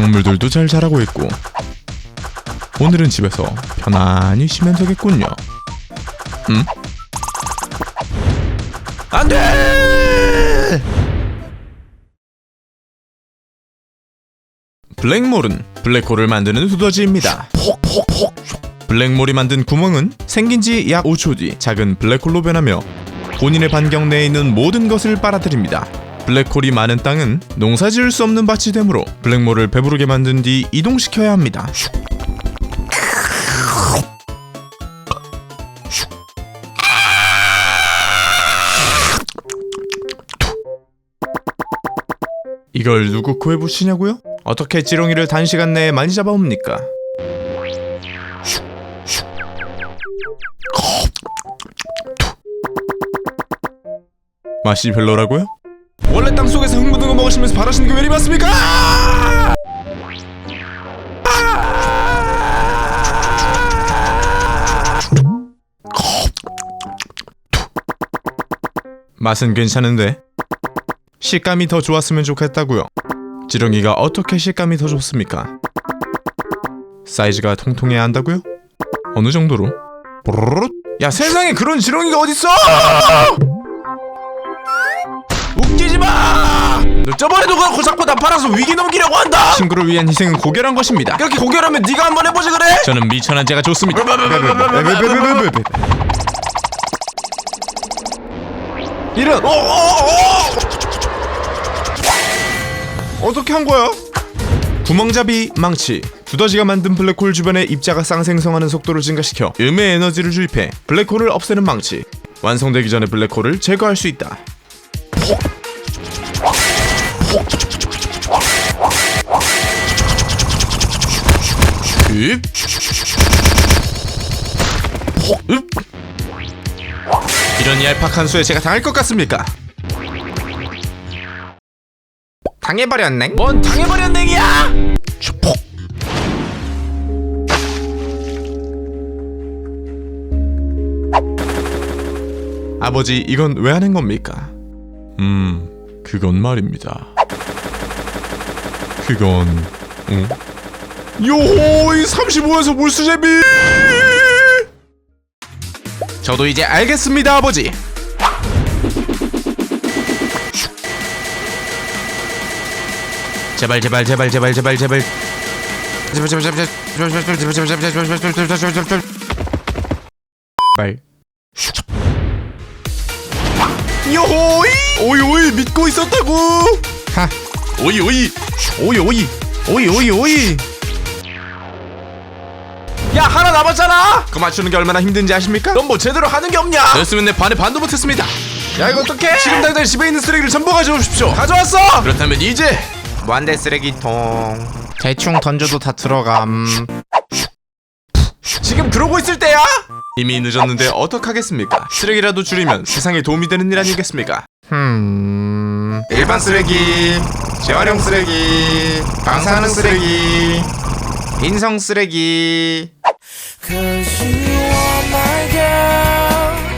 작물들도 잘 자라고 있고 오늘은 집에서 편안히 쉬면 되겠군요. 음? 안 돼! 블랙몰은 블랙홀을 만드는 두더지입니다. 블랙몰이 만든 구멍은 생긴 지 약 5초 뒤 작은 블랙홀로 변하며 본인의 반경 내에 있는 모든 것을 빨아들입니다. 블랙홀이 많은 땅은 농사 지을 수 없는 밭이 되므로 블랙몰을 배부르게 만든 뒤 이동시켜야 합니다. 이걸 누구 코에 붙이냐고요? 어떻게 지렁이를 단시간 내에 많이 잡아옵니까? 맛이 별로라고요? 원래 땅 속에서 흥분한 거 먹으시면서 바라시는 게 왜 이리 많습니까? 맛은 괜찮은데 식감이 더 좋았으면 좋겠다고요. 지렁이가 어떻게 식감이 더 좋습니까? 사이즈가 통통해야 한다고요? 어느 정도로? 야 세상에 그런 지렁이가 어딨어! 웃기지 마! 너 저번에도 그렇고 자꾸 나 팔아서 위기 넘기려고 한다! 친구를 위한 희생은 고결한 것입니다. 그렇게 고결하면 네가 한번 해보지 그래? 저는 미천한 제가 좋습니다. 이런 어, 어, 어! 어떻게 한 거야? 구멍잡이 망치 두더지가 만든 블랙홀 주변에 입자가 쌍생성하는 속도를 증가시켜 음의 에너지를 주입해 블랙홀을 없애는 망치 완성되기 전에 블랙홀을 제거할 수 있다 이런 얄팍한 수에 제가 당할 것 같습니까? 당해버렸네. 뭔 당해버렸네야? 아버지, 이건 왜 하는 겁니까? 음, 그건 말입니다. 그건, 응? 요호이 35에서 물수제비! 저도 이제 알겠습니다, 아버지. 제발 제발 제발 제발 제발 제발 제발 제발 제발 제발 제발 제발 제발 제발 제발 제발 제발 제발 발 요호이 오이 오이 믿고 있었다고 하 오이 오이. 오이 오이. 오이 오이 오이. 야 하나 남았잖아. 그 맞추는 게 얼마나 힘든지 아십니까? 넌 뭐 제대로 하는 게 없냐? 됐으면 내 반에 반도 못했습니다. 야 이거 어떡해? 지금 당장 집에 있는 쓰레기를 전부 가져오십시오. 가져왔어! 그렇다면 이제 무한대 쓰레기통. 대충 던져도 다 들어감. 지금 그러고 있을 때야? 이미 늦었는데 어떡하겠습니까? 쓰레기라도 줄이면 세상에 도움이 되는 일 아니겠습니까 음... 일반 쓰레기 재활용 쓰레기 방사능 쓰레기 인성 쓰레기